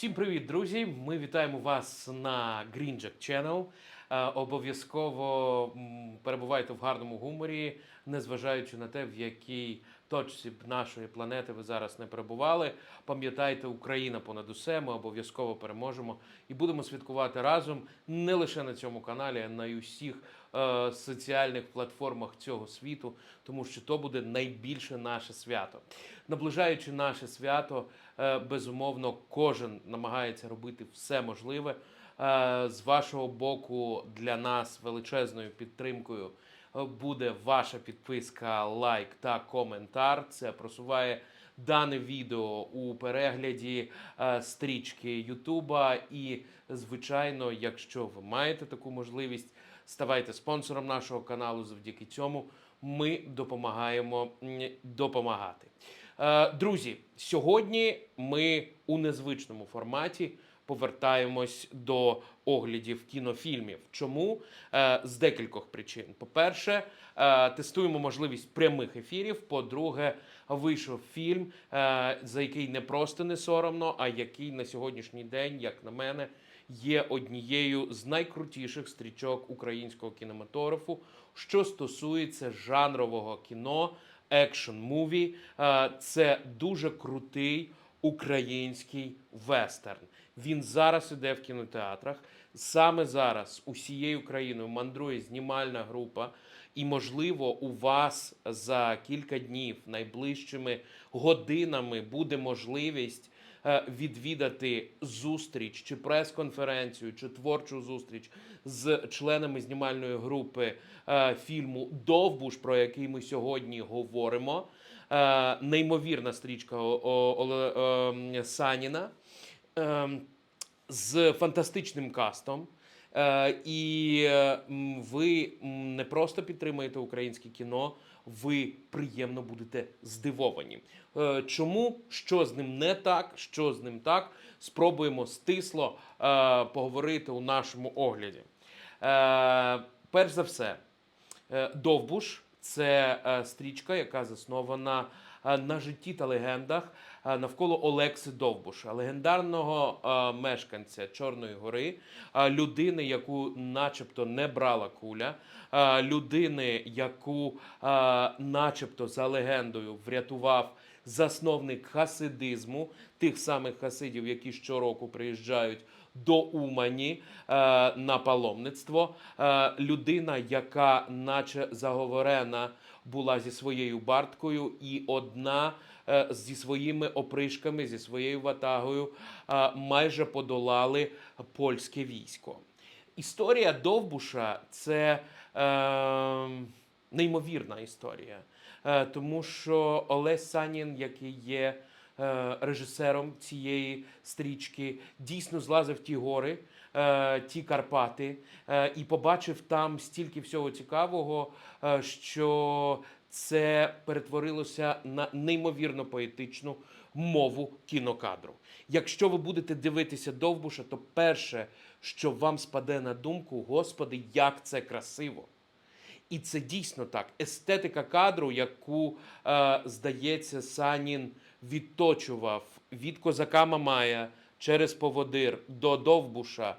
Всім привіт, друзі! Ми вітаємо вас на Green Jack Channel. Е, Обов'язково перебувайте в гарному гуморі, незважаючи на те, в якій точці нашої планети ви зараз не перебували. Пам'ятайте, Україна понад усе. Ми обов'язково переможемо і будемо святкувати разом не лише на цьому каналі, а на усіх е, соціальних платформах цього світу, тому що то буде найбільше наше свято. Наближаючи наше свято, е, безумовно, кожен намагається робити все можливе. Е, З вашого боку для нас величезною підтримкою буде ваша підписка, лайк та коментар. Це просуває дане відео у перегляді е, стрічки Ютуба. І, звичайно, якщо ви маєте таку можливість, ставайте спонсором нашого каналу. Завдяки цьому ми допомагаємо допомагати. Е, Друзі, сьогодні ми у незвичному форматі повертаємось до оглядів кінофільмів. Чому? Е, З декількох причин. По-перше, е, тестуємо можливість прямих ефірів. По-друге, вийшов фільм, за який не просто не соромно, а який на сьогоднішній день, як на мене, є однією з найкрутіших стрічок українського кінематографу, що стосується жанрового кіно, екшн муві. Це дуже крутий український вестерн. Він зараз іде в кінотеатрах. Саме зараз усією країною мандрує знімальна група. І, можливо, у вас за кілька днів, найближчими годинами, буде можливість е, відвідати зустріч чи прес-конференцію, чи творчу зустріч з членами знімальної групи е, фільму Довбуш, про який ми сьогодні говоримо. Е, Неймовірна стрічка ем, Саніна ем, з фантастичним кастом. Е, і ви не просто підтримуєте українське кіно, ви приємно будете здивовані. Е, Чому що з ним не так, що з ним так, спробуємо стисло е, поговорити у нашому огляді. Перш за все, Довбуш це стрічка, яка заснована на житті та легендах е, навколо Олекси Довбуша, легендарного е, мешканця Чорної гори, е, людини, яку начебто не брала куля, е, людини, яку е, начебто за легендою врятував засновник хасидизму, тих самих хасидів, які щороку приїжджають до Умані е, на паломництво. Е, людина, яка, наче заговорена, була зі своєю барткою, і одна е, зі своїми опришками, зі своєю ватагою е, майже подолали польське військо. Історія Довбуша це е, неймовірна історія, е, тому що Олесь Санін, який є режисером цієї стрічки, дійсно злазив ті гори, е, ті Карпати, е, і побачив там стільки всього цікавого, е, що це перетворилося на неймовірно поетичну мову кінокадру. Якщо ви будете дивитися Довбуша, то перше, що вам спаде на думку, господи, як це красиво. І це дійсно так. Естетика кадру, яку, е, здається, Санін відточував від козака Мамая через поводир до Довбуша,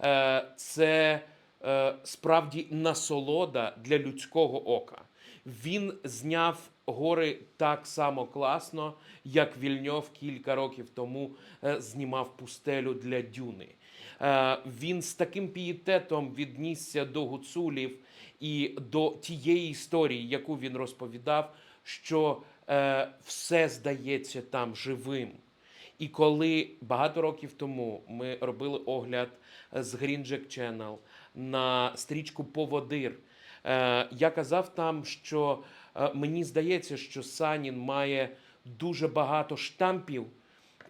е, це е, справді насолода для людського ока. Він зняв гори так само класно, як Вільньов кілька років тому е, знімав пустелю для Дюни. Він з таким пієтетом віднісся до гуцулів і до тієї історії, яку він розповідав, що е, все здається там живим. І коли багато років тому ми робили огляд з Green Jack Channel на стрічку Поводир, е, я казав там, що е, мені здається, що Санін має дуже багато штампів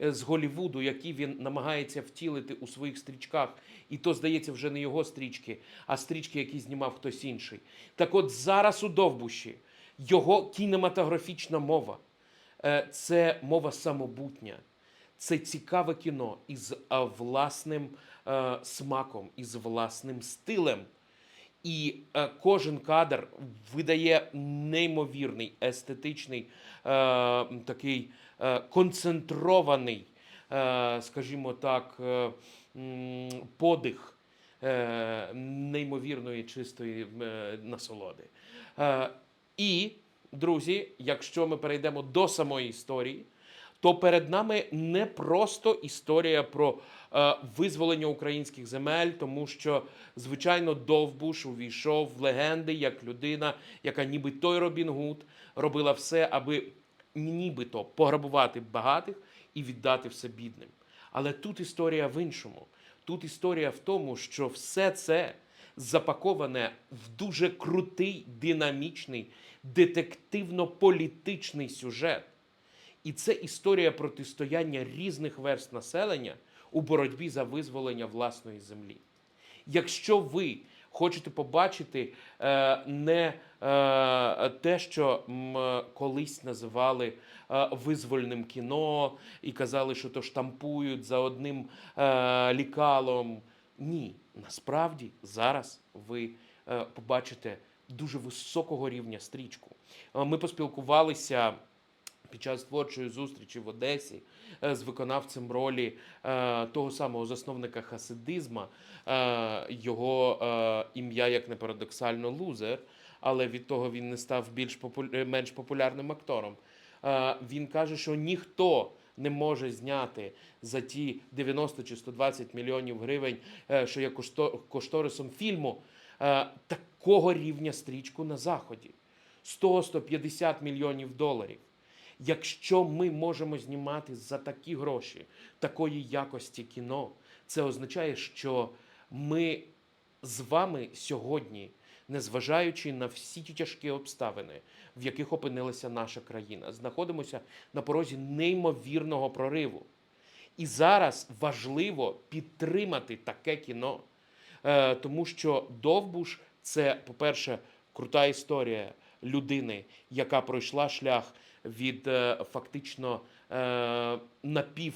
е, з Голівуду, які він намагається втілити у своїх стрічках. І то, здається, вже не його стрічки, а стрічки, які знімав хтось інший. Так от зараз у Довбуші його кінематографічна мова е, це мова самобутня. Це цікаве кіно із власним е, смаком, із власним стилем. І е, кожен кадр видає неймовірний естетичний, е, такий е, концентрований е, скажімо так, е, подих е, неймовірної чистої е, насолоди. І, друзі, якщо ми перейдемо до самої історії, то перед нами не просто історія про е, визволення українських земель, тому що, звичайно, Довбуш увійшов в легенди як людина, яка ніби той Робін Гуд робила все, аби нібито пограбувати багатих і віддати все бідним. Але тут історія в іншому. Тут історія в тому, що все це запаковане в дуже крутий, динамічний, детективно-політичний сюжет. І це історія протистояння різних верст населення у боротьбі за визволення власної землі. Якщо ви хочете побачити е, не е, те, що м, колись називали е, визвольним кіно і казали, що то штампують за одним е, лікалом. Ні, насправді зараз ви е, побачите дуже високого рівня стрічку. Е, Ми поспілкувалися під час творчої зустрічі в Одесі е, з виконавцем ролі того самого засновника хасидизма, його ім'я, як не парадоксально, лузер, але від того він не став більш попу- е, менш популярним актором. Він каже, що ніхто не може зняти за ті 90 чи 120 мільйонів гривень, е, що є кошторисом фільму, е, такого рівня стрічку на заході. 100-150 мільйонів доларів. Якщо ми можемо знімати за такі гроші такої якості кіно, це означає, що ми з вами сьогодні, незважаючи на всі ті тяжкі обставини, в яких опинилася наша країна, знаходимося на порозі неймовірного прориву. І зараз важливо підтримати таке кіно, Е, тому що Довбуш це, по-перше, крута історія людини, яка пройшла шлях від е, фактично е, напів.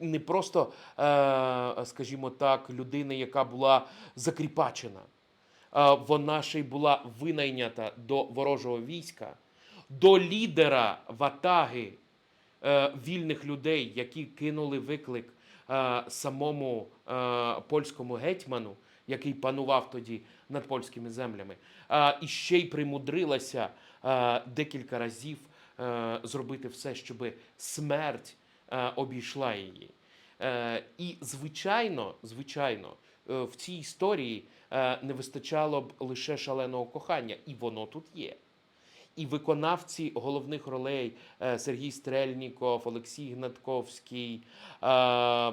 Не просто, е, скажімо так, людини, яка була закріпачена. Е, Вона ще й була винайнята до ворожого війська, до лідера ватаги е, вільних людей, які кинули виклик самому польському гетьману, який панував тоді над польськими землями, е, і ще й примудрилася декілька разів зробити все, щоб смерть обійшла її. Е, І звичайно, звичайно, е, в цій історії е, не вистачало б лише шаленого кохання, і воно тут є. І виконавці головних ролей е, Сергій Стрельніков, Олексій Гнатковський е,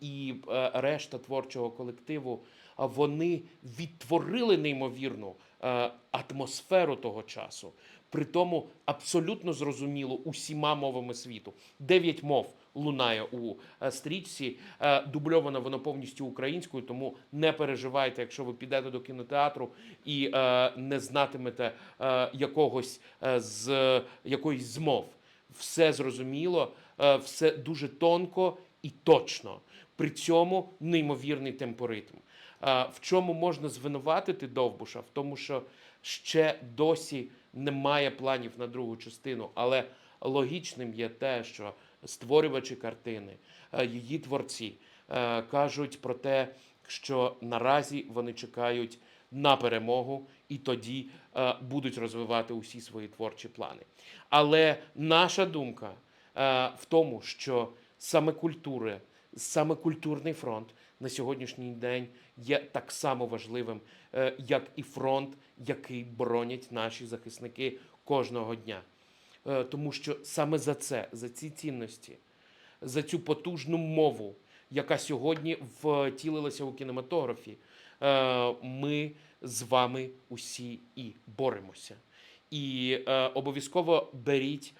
і е, решта творчого колективу, вони відтворили неймовірну е, атмосферу того часу. При тому абсолютно зрозуміло усіма мовами світу. Дев'ять мов лунає у е, стрічці. Е, Дубльовано воно повністю українською, тому не переживайте, якщо ви підете до кінотеатру і не знатимете якогось з якоїсь з мов. Все зрозуміло, все дуже тонко і точно. При цьому неймовірний темпоритм. В чому можна звинуватити Довбуша? В тому, що ще досі немає планів на другу частину, але логічним є те, що створювачі картини, е, її творці е, кажуть про те, що наразі вони чекають на перемогу і тоді е, будуть розвивати усі свої творчі плани. Але наша думка в тому, що саме культури, саме культурний фронт на сьогоднішній день є так само важливим, е, як і фронт, який боронять наші захисники кожного дня. Е, Тому що саме за це, за ці цінності, за цю потужну мову, яка сьогодні втілилася у кінематографі, е, ми з вами усі і боремося. І обов'язково беріть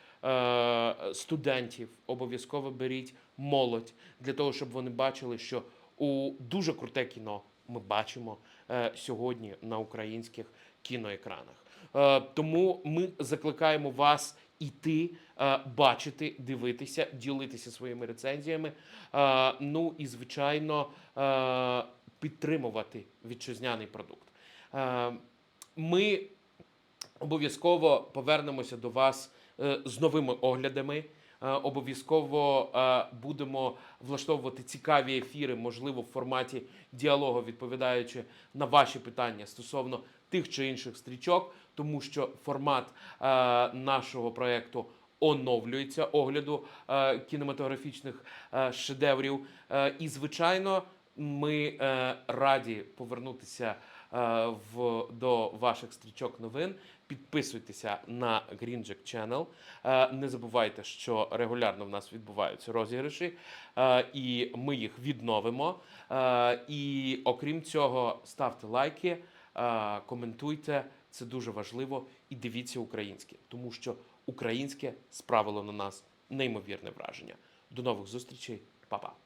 студентів, обов'язково беріть молодь для того, щоб вони бачили, що у дуже круте кіно ми бачимо е, сьогодні на українських кіноекранах. Е, тому ми закликаємо вас іти, е, бачити, дивитися, ділитися своїми рецензіями. Е, ну і звичайно е, підтримувати вітчизняний продукт. Е, Ми обов'язково повернемося до вас е, з новими оглядами. Е, Обов'язково е, будемо влаштовувати цікаві ефіри, можливо, в форматі діалогу, відповідаючи на ваші питання стосовно тих чи інших стрічок, тому що формат е, нашого проекту оновлюється огляду кінематографічних шедеврів. І, звичайно, ми раді повернутися в, до ваших стрічок новин. Підписуйтеся на Green Jack Channel. Е, Не забувайте, що регулярно в нас відбуваються розіграші, е, і ми їх відновимо. Е, І окрім цього, ставте лайки, коментуйте. Це дуже важливо. І дивіться українське, тому що українське справило на нас неймовірне враження. До нових зустрічей, Па-па!